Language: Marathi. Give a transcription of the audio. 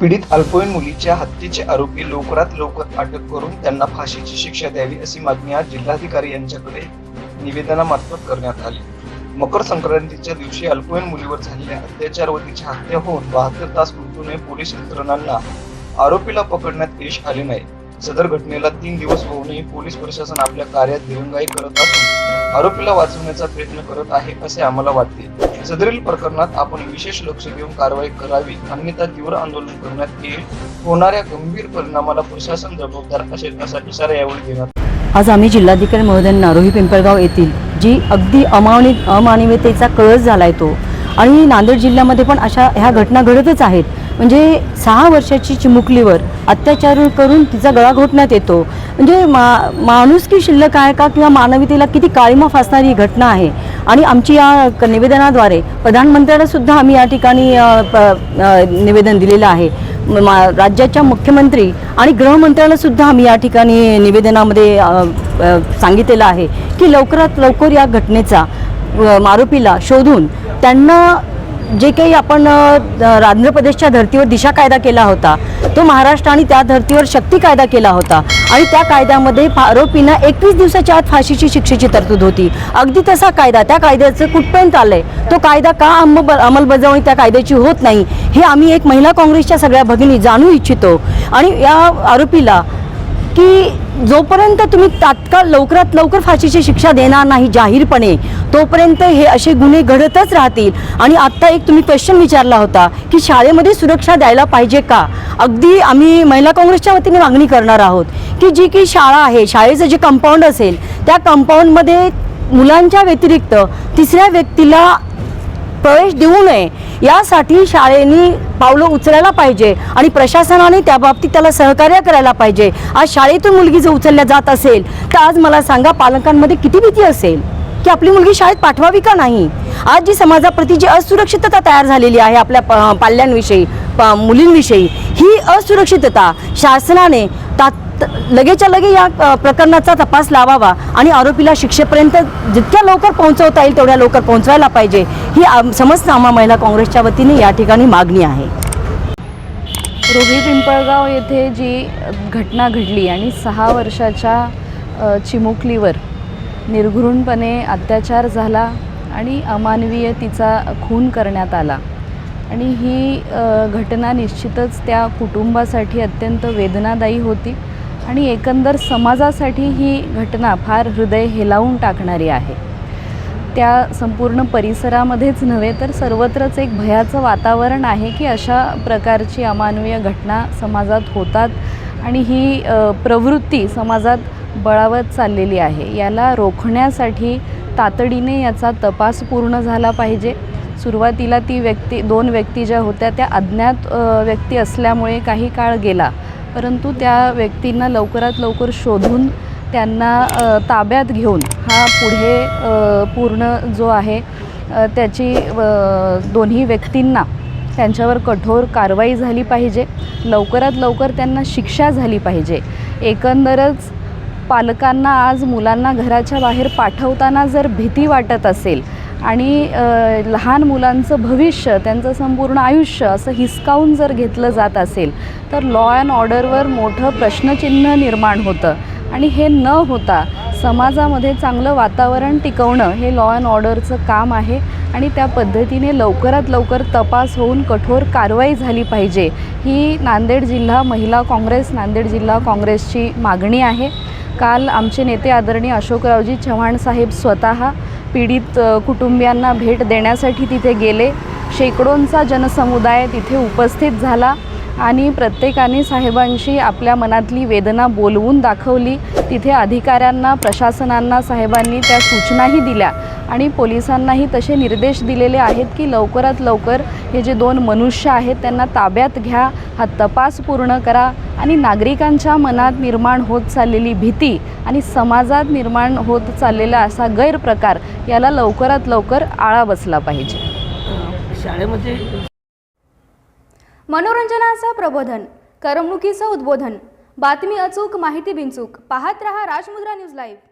पीडित अल्पवयीन मुलीच्या हत्येचे आरोपी लवकरात लवकर अटक करून त्यांना फाशीची शिक्षा द्यावी अशी मागणी आज जिल्हाधिकारी यांच्याकडे निवेदनामार्फत करण्यात आली. मकर संक्रांतीच्या दिवशी अल्पवयीन मुलीवर झालेल्या अत्याचार व तिची हत्या होऊन बहात्तर तास मृत्यूने पोलीस यंत्रणांना आरोपीला पकडण्यात यश आले नाही. सदर घटनेला तीन दिवस होऊनही पोलीस प्रशासन आपल्या कार्यात दिरंगाई करत असून आरोपीला वाचवण्याचा प्रयत्न करत आहे असे आम्हाला वाटते. सदरील प्रकरणात आपण विशेष लक्ष देऊन कारवाई करावी अन्यथा तीव्र आंदोलन करण्यात येईल. होणाऱ्या गंभीर परिणामाला प्रशासन जबाबदार असेल असा इशारा यावेळी देण्यात आज आम्ही जिल्हाधिकारी महोदयांना रोही पिंपळगाव येथील जी अगदी अमावणी अमानवीयतेचा कळस झाला आहे तो. आणि नांदेड जिल्ह्यामध्ये पण अशा ह्या घटना घडतच आहेत. म्हणजे सहा वर्षाची चिमुकलीवर अत्याचार करून तिचा गळा घोटण्यात येतो. म्हणजे मा माणुसकी शिल्लक आहे का किंवा मानवीतेला किती काळीमा फासणारी ही घटना आहे? आणि आमची या क- निवेदनाद्वारे प्रधानमंत्र्यांना सुद्धा आम्ही या ठिकाणी प- निवेदन दिलेलं आहे. म- राज्याच्या मुख्यमंत्री आणि गृहमंत्र्यांना सुद्धा आम्ही या ठिकाणी निवेदनामध्ये सांगितलेलं आहे की लवकरात लवकर या घटनेचा आरोपीला शोधून त्यांना जे काही आपण आंध्र प्रदेशच्या धर्तीवर दिशा कायदा केला होता तो महाराष्ट्र आणि त्या धर्तीवर शक्ती कायदा केला होता. आणि त्या कायद्यामध्ये फा- आरोपींना एकवीस दिवसाच्या आत फाशीची शिक्षेची तरतूद होती. अगदी तसा कायदा त्या कायद्याचं कुठपर्यंत आलंय तो कायदा का अंमल अंमलबजावणी त्या कायद्याची होत नाही? हे आम्ही एक महिला काँग्रेसच्या सगळ्या भगिनी जाणू इच्छितो. आणि या आरोपीला की जोपर्यंत तुम्ही तात्काळ लवकरात लवकर फाशीची शिक्षा देणार नाही जाहीरपणे तोपर्यंत हे असे गुन्हे घडतच राहतील. आणि आत्ता एक तुम्ही क्वेश्चन विचारला होता की शाळेमध्ये सुरक्षा द्यायला पाहिजे का? अगदी आम्ही महिला काँग्रेसच्या वतीने मागणी करणार आहोत की जी की शाळा आहे शाळेचं जे कंपाऊंड असेल त्या कंपाऊंडमध्ये मुलांच्या व्यतिरिक्त तिसऱ्या व्यक्तीला प्रवेश देऊ नये. यासाठी शाळेने पावलं उचलायला पाहिजे आणि प्रशासनाने त्याबाबतीत त्याला सहकार्य करायला पाहिजे. आज शाळेतून मुलगी जर उचलल्या जात असेल तर आज मला सांगा पालकांमध्ये किती भीती असेल? की आपली मुलगी शाळेत पाठवावी का नाही? आज जी समाजाप्रती जी असुरक्षितता तयार झालेली आहे आपल्या प- पाल्यांविषयी प- मुलींविषयी ही असुरक्षितता शासनाने तात लगेच्या लगे या प्रकरणाचा तपास लावावा आणि आरोपीला शिक्षेपर्यंत जितक्या लवकर पोहोचवता येईल तेवढ्या लवकर पोहोचवायला पाहिजे. ही आम- समस्त आम्हा महिला काँग्रेसच्या वतीने या ठिकाणी मागणी आहे. रोगी पिंपळगाव येथे जी घटना घडली आणि सहा वर्षाच्या चिमुकलीवर निर्घृणपणे अत्याचार झाला आणि अमानवीय तिचा खून करण्यात आला. आणि ही घटना निश्चितच त्या कुटुंबासाठी अत्यंत वेदनादायी होती. आणि एकंदर समाजासाठी ही घटना फार हृदय हेलावून टाकणारी आहे. त्या संपूर्ण परिसरामध्येच नव्हे तर सर्वत्रच एक भयाचं वातावरण आहे की अशा प्रकारची अमानवीय घटना समाजात होतात आणि ही प्रवृत्ती समाजात बळावत चाललेली आहे. याला रोखण्यासाठी तातडीने याचा तपास पूर्ण झाला पाहिजे. सुरुवातीला ती व्यक्ती दोन व्यक्ती ज्या होत्या त्या अज्ञात व्यक्ती असल्यामुळे काही काळ गेला. परंतु त्या व्यक्तींना लवकरात लवकर शोधून त्यांना ताब्यात घेऊन हा पुढे पूर्ण जो आहे त्याची दोन्ही व्यक्तींना त्यांच्यावर कठोर कारवाई झाली पाहिजे. लवकरात लवकर त्यांना शिक्षा झाली पाहिजे. एकंदरच पालकांना आज मुलांना घराच्या बाहेर पाठवताना जर भीती वाटत असेल आणि लहान मुलांचं भविष्य त्यांचं संपूर्ण आयुष्य असं हिसकावून जर घेतलं जात असेल तर लॉ अँड ऑर्डरवर मोठं प्रश्नचिन्ह निर्माण होतं. आणि हे न होता समाजामध्ये चांगलं वातावरण टिकवणं हे लॉ अँड ऑर्डरचं काम आहे आणि त्या पद्धतीने लवकरात लवकर तपास होऊन कठोर कारवाई झाली पाहिजे. ही नांदेड जिल्हा महिला काँग्रेस नांदेड जिल्हा काँग्रेसची मागणी आहे. काल आमचे नेते आदरणीय अशोकरावजी चव्हाण साहेब स्वतः पीडित कुटुंबियांना भेट देण्यासाठी तिथे गेले. शेकडोंचा जनसमुदाय तिथे उपस्थित झाला आणि प्रत्येकाने साहेबांशी आपल्या मनातली वेदना बोलवून दाखवली. तिथे अधिकाऱ्यांना प्रशासनांना साहेबांनी त्या सूचनाही दिल्या. आणि पोलिसांनाही तसे निर्देश दिलेले आहेत की लवकरात लवकर हे जे दोन मनुष्य आहेत त्यांना ताब्यात घ्या हा तपास पूर्ण करा आणि नागरिकांच्या मनात निर्माण होत चाललेली भीती आणि समाजात निर्माण होत चाललेला असा गैरप्रकार याला लवकरात लवकर आळा बसला पाहिजे. शाळेमध्ये मनोरंजनाचं प्रबोधन करमणुकीचं उद्बोधन. बातमी अचूक माहिती बिनचूक. पाहत रहा राजमुद्रा न्यूज लाईव्ह.